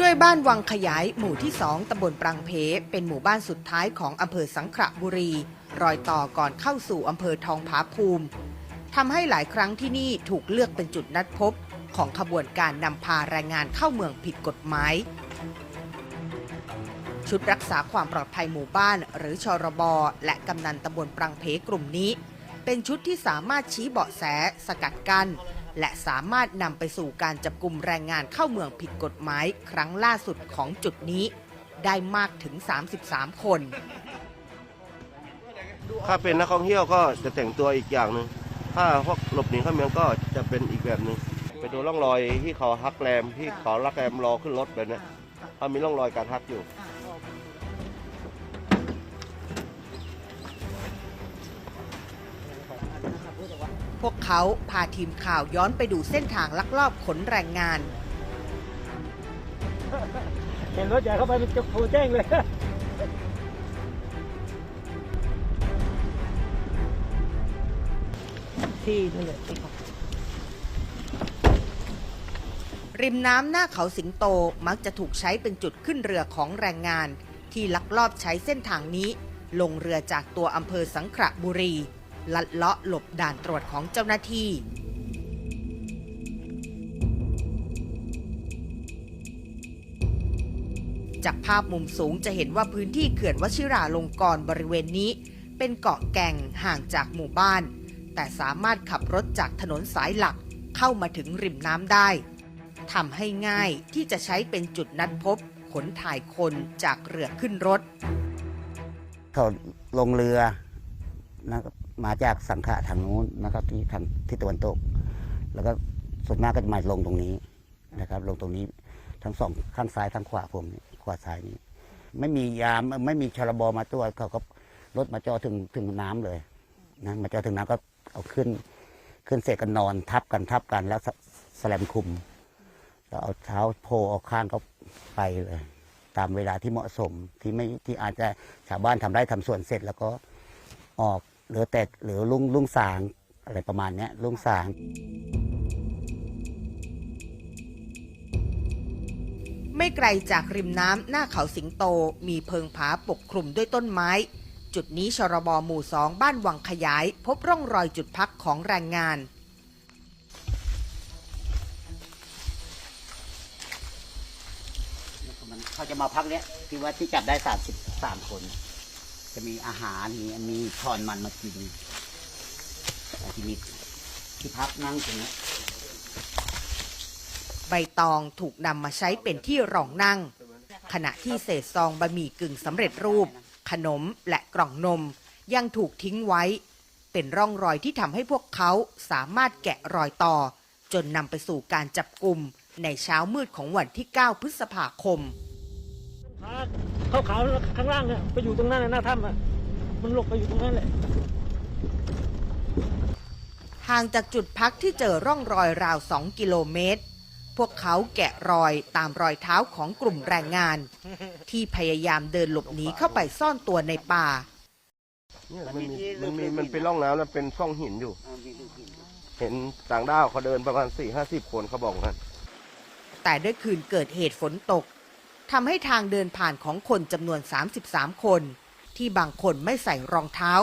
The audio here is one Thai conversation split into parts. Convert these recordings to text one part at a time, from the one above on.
ด้วยบ้านวังขยายหมู่ที่สองตำบลปรังเพ เป็นหมู่บ้านสุดท้ายของอำเภอสังขละบุรี รอยต่อก่อนเข้าสู่อำเภอทองผาภูมิทำให้หลายครั้งที่นี่ถูกเลือกเป็นจุดนัดพบ ของขบวนการนำพาแรงงานเข้าเมืองผิดกฎหมาย ชุดรักษาความปลอดภัยหมู่บ้าน หรือชรบและกำนันตำบลปรังเพกลุ่มนี้ เป็นชุดที่สามารถชี้เบาะแสสกัดกั้นและสามารถนำไปสู่การจับกลุ่มแรงงานเข้าเมืองผิดกฎหมายครั้งล่าสุดของจุดนี้ ได้มากถึง 33 คน ถ้าเป็นนักท่องเที่ยวก็จะแต่งตัวอีกอย่างหนึ่งถ้าพวกหลบหนีเข้าเมืองก็จะเป็นอีกแบบหนึ่งไปดูร่องรอยที่เขาฮักแรมที่เขาลักแรมรอขึ้นรถแบบนี้เขามีร่องรอยการฮักอยู่ พวกเขาพาทีมข่าวย้อนไปดูเส้นทางลักลอบขนแรงงาน เห็นรถใหญ่เข้าไปมันจะโทรแจ้งเลย ที่นั่นแหละที่เขาริมน้ำหน้าเขาสิงโตมักจะถูกใช้เป็นจุดขึ้นเรือของแรงงาน ที่ลักลอบใช้เส้นทางนี้ ลงเรือจากตัวอำเภอสังขละบุรี ลัดเลาะหลบด่านตรวจของเจ้าหน้าที่ จากภาพมุมสูงจะเห็นว่าพื้นที่เขื่อนวชิราลงกรณ์บริเวณนี้ เป็นเกาะแก่งห่างจากหมู่บ้าน แต่สามารถขับรถจากถนนสายหลักเข้ามาถึงริมน้ำได้ทำให้ง่ายที่จะใช้เป็นจุดนัดพบ ขนถ่ายคนจากเรือขึ้นรถ เขาลงเรือนะครับ มาจากสังขะทางนู้นนะครับ ที่ทางที่ตะวันตก แล้วก็ส่วนมากก็จะมาลงตรงนี้นะครับ ลงตรงนี้ทั้งสองข้างซ้ายข้งขวาผมขวาซ้ายนี้ ไม่มียามไม่มีชลบมาตัวเขาก็รถมาจอถึงถึงน้ำเลยนะมาจอถึงน้ำก็เอาขึ้น ขึ้นเสร็จก็นนอนทับกันทับกันแล้วสสแลมคุมแล้วเอาเท้าโพเอาข้างเขาไปเลย ตามเวลาที่เหมาะสมที่ไม่ที่อาจจะชาวบ้านทำไร่ทำสวนเสร็จแล้วก็ออก เหลือแต่เหลือลุงลุงสางอะไรประมาณเนี้ยลุงสางไม่ไกลจากริมน้ำหน้าเขาสิงโตมีเพิงผาปกคลุมด้วยต้นไม้ จุดนี้ชรบหมู่สองบ้านวังขยาย พบร่องรอยจุดพักของแรงงาน เขาจะมาพักเนี้ยที่ว่าที่จับได้สามสิบสามคน จะมีอาหารมีมีทอนมันมากินที่มีที่พักนั่งตรงนี้ใบตองถูกนำมาใช้เป็นที่รองนั่ง ขณะที่เศษซองบะหมี่กึ่งสำเร็จรูป ขนมและกล่องนมยังถูกทิ้งไว้ เป็นร่องรอยที่ทำให้พวกเขาสามารถแกะรอยต่อ จนนำไปสู่การจับกลุ่มในเช้ามืดของวันที่ 9 พฤษภาคม ขาขาวๆข้างล่างเนี่ยไปอยู่ตรงนั้นน่ะหน้าถ้ำอะมันหลบไปอยู่ตรงนั้นแหละห่างจากจุดพักที่เจอร่องรอยราว 2 กิโลเมตร พวกเขาแกะรอยตามรอยเท้าของกลุ่มแรงงาน ที่พยายามเดินหลบหนีเข้าไปซ่อนตัวในป่าเนี่ยมันมีมันมีมันเป็นร่องน้ำแล้วเป็นช่องหินอยู่ เห็นต่างด้าวเขาเดินประมาณสี่ห้าสิบคนเขาบอกงั้นแต่ด้วยคืนเกิดเหตุฝนตก ทำให้ทางเดินผ่านของคนจำนวน 33 คน ที่บางคนไม่ใส่รองเท้า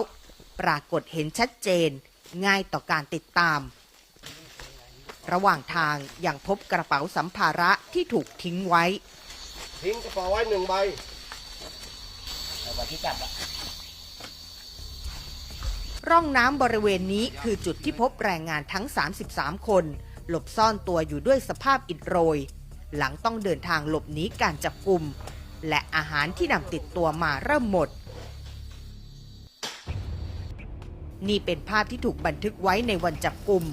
ปรากฏเห็นชัดเจน ง่ายต่อการติดตาม ระหว่างทางยังพบกระเป๋าสัมภาระที่ถูกทิ้งไว้ ทิ้งกระเป๋าไว้หนึ่งใบวันที่จับอะร่องน้ำบริเวณนี้คือจุดที่พบแรงงานทั้ง 33 คน หลบซ่อนตัวอยู่ด้วยสภาพอิดโรย หลังต้องเดินทางหลบหนีการจับกลุ่ม และอาหารที่นำติดตัวมาเริ่มหมด นี่เป็นภาพที่ถูกบันทึกไว้ในวันจับกลุ่ม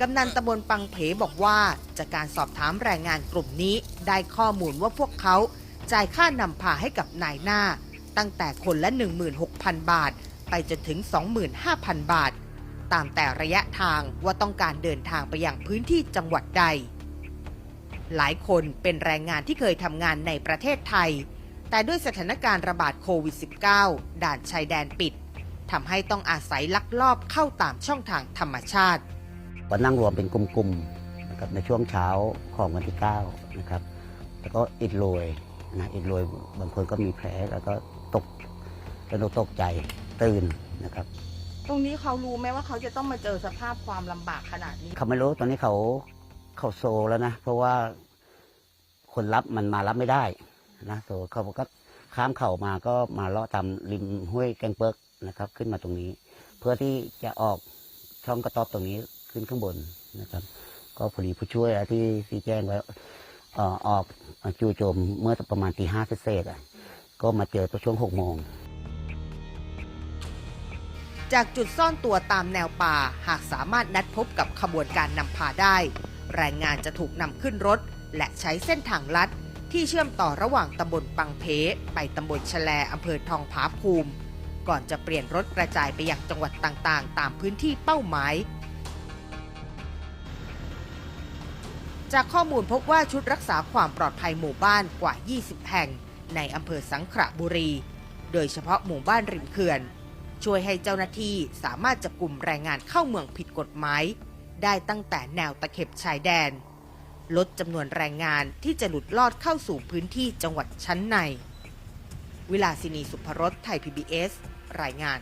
กำนันตำบลปังเพบอกว่าจากการสอบถามแรงงานกลุ่มนี้ได้ข้อมูลว่าพวกเขาจ่ายค่านำพาให้กับนายหน้า ตั้งแต่คนละ 16,000 บาท ไปจนถึง 25,000 บาท ตามแต่ระยะทางว่าต้องการเดินทางไปยังพื้นที่จังหวัดใด หลายคนเป็นแรงงานที่เคยทำงานในประเทศไทย แต่ด้วยสถานการณ์ระบาดโควิด -19 ด่านชายแดนปิดทำให้ต้องอาศัยลักลอบเข้าตามช่องทางธรรมชาติก็นั่งรวมเป็นกลุ่มๆนะครับในช่วงเช้าของวันที่9นะครับแล้วก็อิดโรยนะอิดโรยบางคนก็มีแผลแล้วก็ตกแล้วตกใจตื่นนะครับ ตรงนี้เขารู้ไหมว่าเขาจะต้องมาเจอสภาพความลำบากขนาดนี้ เขาไม่รู้ตอนนี้เขา เขาโซแล้วนะ เพราะว่าคนรับมันมารับไม่ได้นะโซเขาก็ข้ามเข่ามาก็มาเลาะตามริมห้วยแกงเปิกนะครับ ขึ้นมาตรงนี้ เพื่อที่จะออกช่องกระต๊อบตรงนี้ขึ้นข้างบนนะครับ ก็พอดีผู้ช่วยที่ที่แจ้งไว้ออออกจู่โจมเมื่อประมาณตีห้าเศษอะก็มาเจอตัวช่วงหกโมงจากจุดซ่อนตัวตามแนวป่า หากสามารถนัดพบกับขบวนการนำพาได้ แรงงานจะถูกนำขึ้นรถ และใช้เส้นทางลัด ที่เชื่อมต่อระหว่างตำบลปังเพ ไปตำบลชะแลอำเภอทองผาภูมิ ก่อนจะเปลี่ยนรถกระจายไปยังจังหวัดต่างๆ ตามพื้นที่เป้าหมาย จากข้อมูลพบว่าชุดรักษาความปลอดภัยหมู่บ้านกว่า 20 แห่ง ในอำเภอสังขละบุรี โดยเฉพาะหมู่บ้านริมเขื่อน ช่วยให้เจ้าหน้าที่สามารถจับกลุ่มแรงงานเข้าเมืองผิดกฎหมาย ได้ตั้งแต่แนวตะเข็บชายแดน ลดจำนวนแรงงานที่จะหลุดลอดเข้าสู่พื้นที่จังหวัดชั้นใน วิลาสินีสุภรสไทย PBS รายงาน